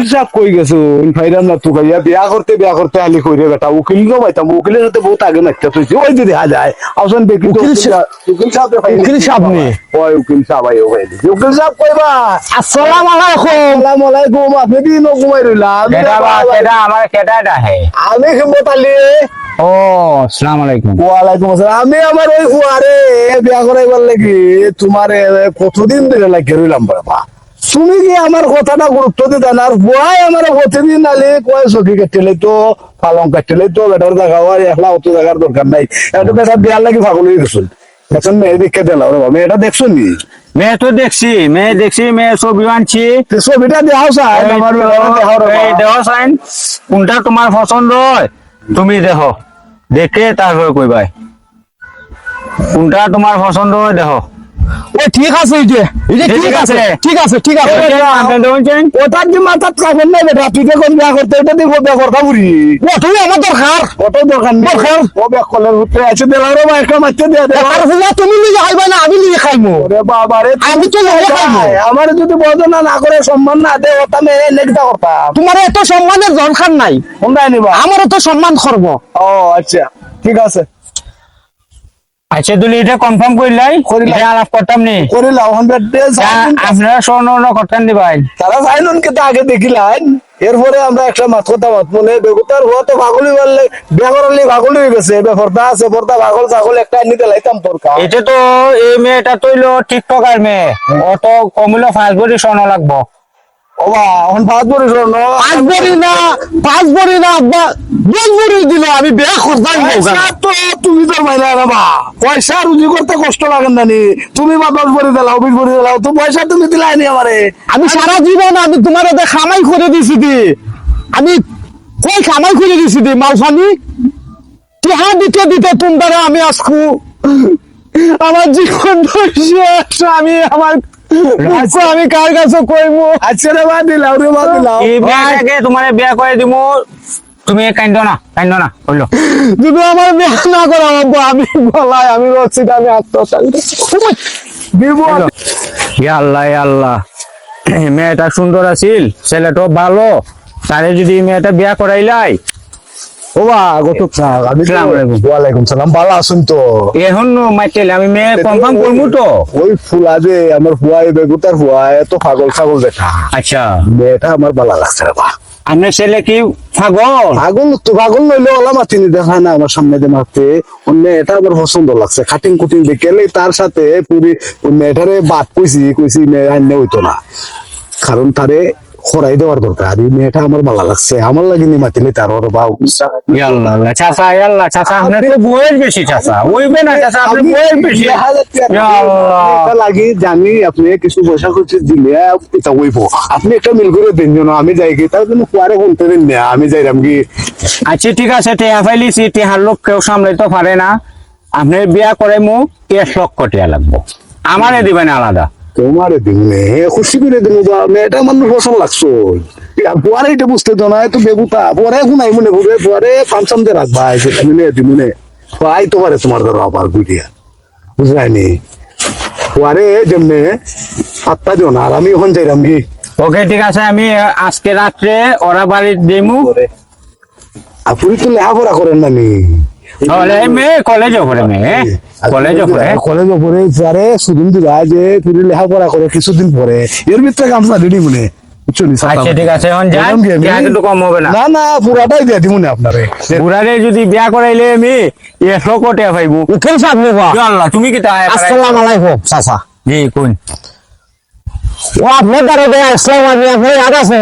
উকিল সাহেব কই গেছো? ফাইরাম না তুই গাইয়া বিয়া করতে বিয়া করতে আলি কইরে বেটা? উকিল গো পাইতাম উকিলের সাথে বহুত আগে নাচতে তুই ওই যদি হা যায়। আসুন দেখি উকিল উকিল সাহেব উকিল সাহেব নে? ওই উকিল সাহেব আইও ভাই। উকিল সাহেব কইবা আসসালাম আলাইকুম। আসসালামু আলাইকুম আপনি দিন ঘুমাই রইলা আমি কেটা বা? কেটা আমার কেটা ডাহে? আমি হিম্মত আলী ও আসসালামু আলাইকুম। ওয়ালাইকুম আসসালাম। আমি আমার ওই হুয়ারে বিয়া করাইবার লাগি। তোমার কতদিন ধরে লাগিয়ে রইলাম বাবা? তুমি কি আমার কথাটা গুরুত্ব দিতে না আর বুয়াই আমার প্রতিদিন আলে কয় সখী কাটলে তো পালং কাটলে তো বেটার জায়গা হয় একলা অত জায়গার দরকার নাই। এটা বেটা বিয়ার লাগি পাগল হয়ে গেছিল। এখন মেয়ে দেখে দিলাম রে বাবা মেয়েটা দেখছ নি? মেয়ে তো দেখছি মেয়ে দেখছি মেয়ে ছবি আনছি। ছবিটা দেখাও চাই আমার। দেহ সাইন কোনটা তোমার পছন্দ হয় তুমি দেখো। দেখে তারপরে কইবাই কোনটা তোমার পছন্দ হয় দেখো। ও ঠিক আছে যে ঠিক আছে ঠিক আছে ঠিক আছে। ওটার যে মাথার কাপড় নাই বেটা তুই দেখুন বিয়া করতে এটা দেখো বিয়া করতা বুড়ি। ও তুমি আমার দরকার। কত দোকান দরকার। ও ব্যাগ কলের ভিতরে আছে রে ভাই একটা মারতে দিয়ে দে আর হুলা তুমি নিজে খাইবা না আমি নিজে খাইমু। ওরে বাবা রে আমি তো লয়ে খাইমু। আমার যদি বদনা না করে সম্মান না দে ওটা নেকটা করতাম। তোমার এত সম্মানের দরকার নাই। কোনটা নিবা আমার তো সম্মান করব। ও আচ্ছা ঠিক আছে। আচ্ছা তুমি এটা কনফার্ম করিলাই আলাপ করতাম নি। করিলাম হান্ড্রেড ডেজ আপনারা স্বর্ণ করতেন দিবাই তারা যাইনুন কে তো আগে এরপরে আমরা একটা মাত কথা মাত বলে বেগুতার হওয়া তো ভাগলি বললে বেগরলি ভাগলি হয়ে গেছে। এবার ফর্দা আছে ফর্দা ভাগল ছাগল একটা নিতে লাইতাম তোর এটা তো এই মেয়েটা তৈল টিকটকার মেয়ে। ও তো কমিল পাঁচ বড়ি স্বর্ণ লাগবো। ওবা এখন ভাত বড় স্বর্ণ। পাঁচ বড়ি না পাঁচ বড়ি না আব্বা। দশ বড়ি দিল আমি বিয়া করতাম তো তুমি তো মাইনা রাবা। পয়সা রুজি করতে কষ্ট লাগে না তুমি বা দশ ভরি দিলাও বিশ ভরি দিলাও তো পয়সা তুমি দিলাই নি আমারে। আমি সারা জীবন আমি তোমার ওদের খামাই করে দিছি দি। আমি কই খামাই করে দিছি দি মালফানি? টিহা দিতে দিতে তোমার আমি আজকু আমার জীবন শেষ আমি আমার আমি কার কাছে কইবো আচ্ছা রে বা দিলাও রে বা দিলাও। এই মেয়েটাকে তোমার বিয়া করে দিব তুমি কান্দ না কান্দ না বলল। যদি আমার বিয়ে না করা আব্বা আমি গলায় আমি রচ্ছি আমি ইয়া আল্লাহ ইয়া আল্লাহ। মেয়েটা সুন্দর আছিল ছেলেটা ভালো। তারে যদি মেয়েটা বিয়া করাইলাই ওবা গত আমি ওয়ালাইকুম সালাম ভালো আছেন তো? এখন মাইতেলে আমি মেয়ে কনফার্ম করব তো। ওই ফুলা যে আমার বেগুতার ফুয়া এত পাগল ছাগল দেখা। আচ্ছা। মেয়েটা আমার ভালো লাগছে আপনার ছেলে কি পাগল? পাগল তো, পাগল নইলে ওলা মাতিনি দেখা না আমার সামনে দিয়ে মারতে ওই মেয়েটা আমার পছন্দ লাগছে। খাটিং কুটিং দেখেলে তার সাথে পুরি ওই মেয়েটারে বাদ কইছি কইছি মেয়ে আনলে হইতো না। কারণ তারে খরাই দেওয়ার দরকার। আর এই মেয়েটা আমার ভালো লাগছে। আমার লাগেনি মাতিলে তার ওর বা আল্লাহ আল্লাহ চাচা চাচা আপনার তো বয়স বেশি চাচা। ওইবে না চাচা আপনার বয়স বেশি। লাগি জানি আপনি কিছু পয়সা খরচ দিলে এটা হইব। আপনি একটা মিল করে দিন যেন আমি যাই কি তার জন্য কুয়ারে বলতে দিন না আমি যাইরাম কি আচ্ছা ঠিক আছে টেহা ফাইলিছি টেহার লোক কেউ সামলাইতে পারে না। আপনার বিয়া করে মু এক লক্ষ টিয়া লাগবো। আমারে দিবেন আলাদা। তোমারে দিন নে খুশি করে দিন বা মেয়েটা মানুষ পছন্দ লাগছো। পরে এটা বুঝতে তো না তো বেগুতা পরে শুনাই মনে ঘুরে পরে ফাংশন দিয়ে রাখবা সেটা মিলে দিমুনে পাই তো পারে তোমার ধরো আবার বুঝিয়া বুঝলাইনি? পরে যেমনে সাতটা জন আর আমি ওখান যাইরাম কি? ওকে ঠিক আছে আমি আজকে রাত্রে ওরা বাড়ির দিমু। আপনি তো লেখাপড়া করেন না নি? তাহলে মেয়ে কলেজে পড়ে মেয়ে কলেজে পড়ে? কলেজে পড়ে পরে সুদিন দিলা যে তুমি লেখাপড়া করে কিছুদিন পরে। এর ভিতরে মনে। নি, আচ্ছা কম না। না না পুরাটাই দিয়ে দিমুনে আপনারে। বুড়ারে যদি বিয়া করাইলে আমি এক লক্ষ টিয়া পাইবো। সাহেব আল্লাহ তুমি কি আসসালাম আলাইকুম চাচা। জি কোন? ও আপনার দ্বারা দেয়া আমি আপনার ইয়াদ আছে।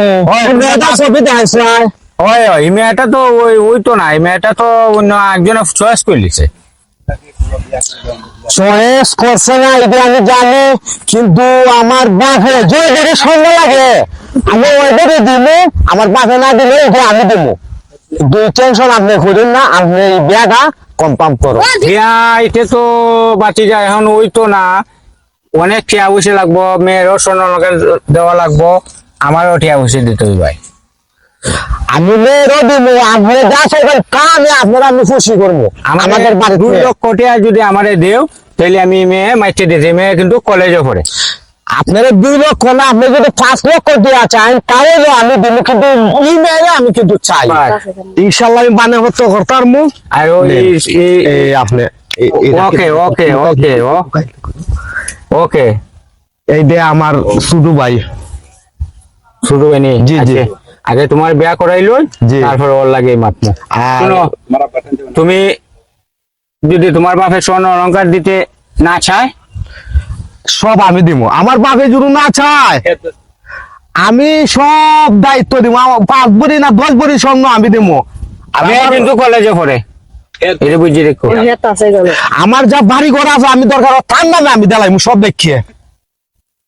মেয়েটা ছবি দেখাইছিলাম ওই ওই এই মেয়েটা তো ওই ওই তো না এই মেয়েটা তো অন্য একজনে চয়েস করে লিছে চয়েস করছে না এটা আমি জানি কিন্তু আমার বাপে লাগে। আমি দিব আমার বাপে না দিলে এটা আমি দিব দুই টেনশন আপনি করেন না আপনি এই বিয়াটা কনফার্ম করো এটা তো বাঁচি যায় এখন ওই তো না। অনেক টিয়া বসে লাগবো মেয়েরও সোনা দেওয়া লাগবো আমারও টিয়া বসে দিতে হইবে ভাই। আমি মেয়েরও দিব যা চাইবেন কা আমি আপনার আমি খুশি করব। আমাদের দুই লক্ষ টিয়া যদি আমারে দেও তাহলে আমি মেয়ে মাইতে দিতে মেয়ে কিন্তু কলেজে পড়ে। আপনারা দুই লক্ষ না আপনি যদি পাঁচ লক্ষ দেওয়া চান তাহলে আমি দিব কিন্তু ই মেরে আমি কিন্তু চাই। ইনশাল্লাহ আমি বানে হতো করতার মু। আর এই- এই আপনি এই- এই ওকে ওকে ওকে ওকে। এই দে আমার শুধু ভাই। শুধু এনে জি, জি। আগে তোমার বিয়া করাইলো। তারপর ওর লাগে মাত্র তুমি যদি তোমার বাপে স্বর্ণ অলঙ্কার দিতে না চায় সব আমি দিব আমার বাপে যদি না চায় আমি সব দায়িত্ব দিব আমার পাঁচ বড়ি না দশ বড়ি স্বর্ণ আমি দিব আর কিন্তু কলেজে পড়ে। এটা বুঝি রেখো। আমার যা বাড়ি ঘর আছে আমি দরকার তার নামে আমি দেলাই সব দেখিয়ে।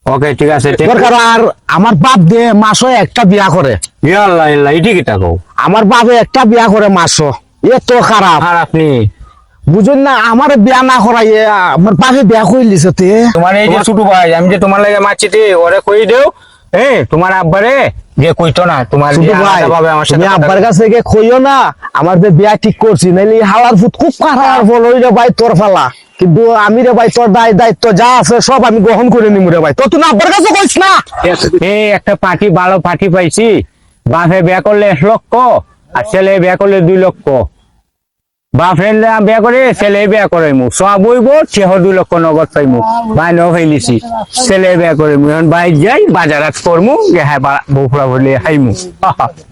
ওকে ঠিক আছে দরকার আর আমার বাপ দিয়ে মাসও একটা বিয়া করে। কি আমার বাপে একটা বিয়া করে মাসও খারাপ। আর আপনি? বুঝুন না আমার বিয়া না করাই আমার বাপে বিয়া করে লিছে তে। তোমার এই যে ছোট ভাই আমি যে তোমার লাগে মারছি তে ওরে কই দেও? হ্যাঁ তোমার আব্বারে? যে কইতো না তোমার ছোট ভাই আলাদাভাবে আমার সাথে তুমি আব্বার কাছে গিয়ে কইও না আমার যে বিয়া ঠিক করছি নাইলে হালার ফুট খুব খারাপ হলো ওই ভাই তোর ফালা। কিন্তু আমি রে ভাই, তোর দায় দায়িত্ব যা আছে সব আমি গ্রহণ করে নিমু রে ভাই। তো তুমি আব্বার কাছে না। এই একটা পার্টি ভালো পার্টি পাইছি। বাপে বিয়া করলে এক লক্ষ, আর ছেলে বিয়া করলে দুই লক্ষ। বাপে বিয়া করে ছেলে বিয়া করে মু সব বইব সেহ দুই লক্ষ নগদ পাইমু। ভাই ন করমু হ্যাঁ